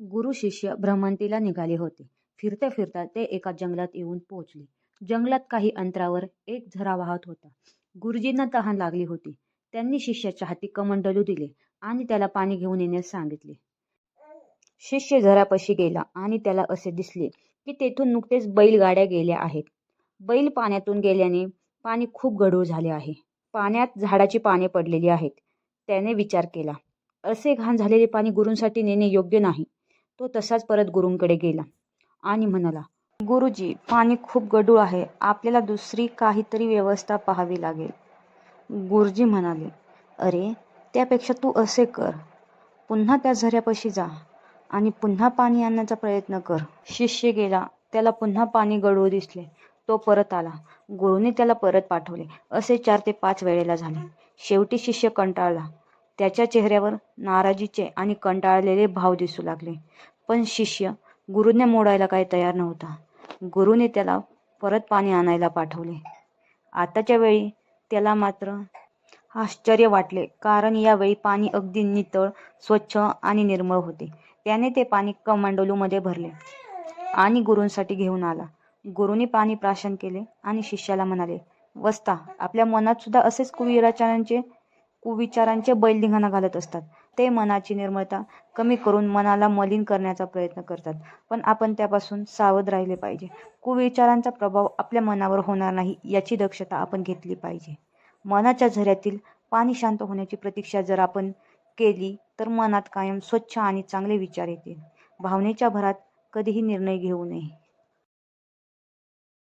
गुरु शिष्य भ्रमंतीला निघाले होते. फिरता फिरता ते एका जंगलात येऊन पोहोचले. जंगलात काही अंतरावर एक झरा वाहत होता. गुरुजींना तहान लागली होती. त्यांनी शिष्याच्या हाती कमंडलू दिले आणि त्याला पाणी घेऊन येण्यास सांगितले. शिष्य झऱ्यापाशी गेला आणि त्याला असे दिसले की तेथून नुकतेच बैलगाड्या गेल्या आहेत. बैल पाण्यातून गेल्याने पाणी खूप गढूळ झाले आहे. पाण्यात झाडाची पाने पडलेली आहेत. त्याने विचार केला, असे घाण झालेले पाणी गुरूंसाठी नेणे योग्य नाही. तो तसाच परत गुरूंकडे गेला आणि म्हणाला, गुरुजी, पाणी खूप गढूळ आहे. आपल्याला दुसरी काहीतरी व्यवस्था पाहावी लागेल. गुरुजी म्हणाले, अरे, त्यापेक्षा तू असे कर, पुन्हा त्या झऱ्यापाशी जा आणि पुन्हा पाणी आणण्याचा प्रयत्न कर. शिष्य गेला. त्याला पुन्हा पाणी गडूळ दिसले. तो परत आला. गुरुने त्याला परत पाठवले. असे चार ते पाच वेळेला झाले. शेवटी शिष्य कंटाळला. त्याच्या चेहऱ्यावर नाराजीचे आणि कंटाळलेले भाव दिसू लागले. पण शिष्य गुरुने मोडायला काही तयार नव्हता. गुरुने त्याला परत पाणी आणायला पाठवले. आताच्या वेळी त्याला मात्र आश्चर्य वाटले कारण यावेळी पाणी अगदी नितळ, स्वच्छ आणि निर्मळ होते. त्याने ते पाणी कमांडोलूमध्ये भरले आणि गुरूंसाठी घेऊन आला. गुरुने पाणी प्राशन केले आणि शिष्याला म्हणाले, वस्ता आपल्या मनात सुद्धा असेच कुविचारांचे कुविचारांचे बैलधिंगाणा घालत असतात. ते मनाची निर्मळता कमी करून मनाला मलिन करण्याचा प्रयत्न करतात. पण आपण त्यापासून सावध राहिले पाहिजे. कुविचारांचा प्रभाव आपल्या मनावर होणार नाही याची दक्षता आपण घेतली पाहिजे. मनाच्या झऱ्यातील पाणी शांत होण्याची प्रतीक्षा जर आपण केली तर मनात कायम स्वच्छ आणि चांगले विचार येतील. भावनेच्या भरात कधीही निर्णय घेऊ नये.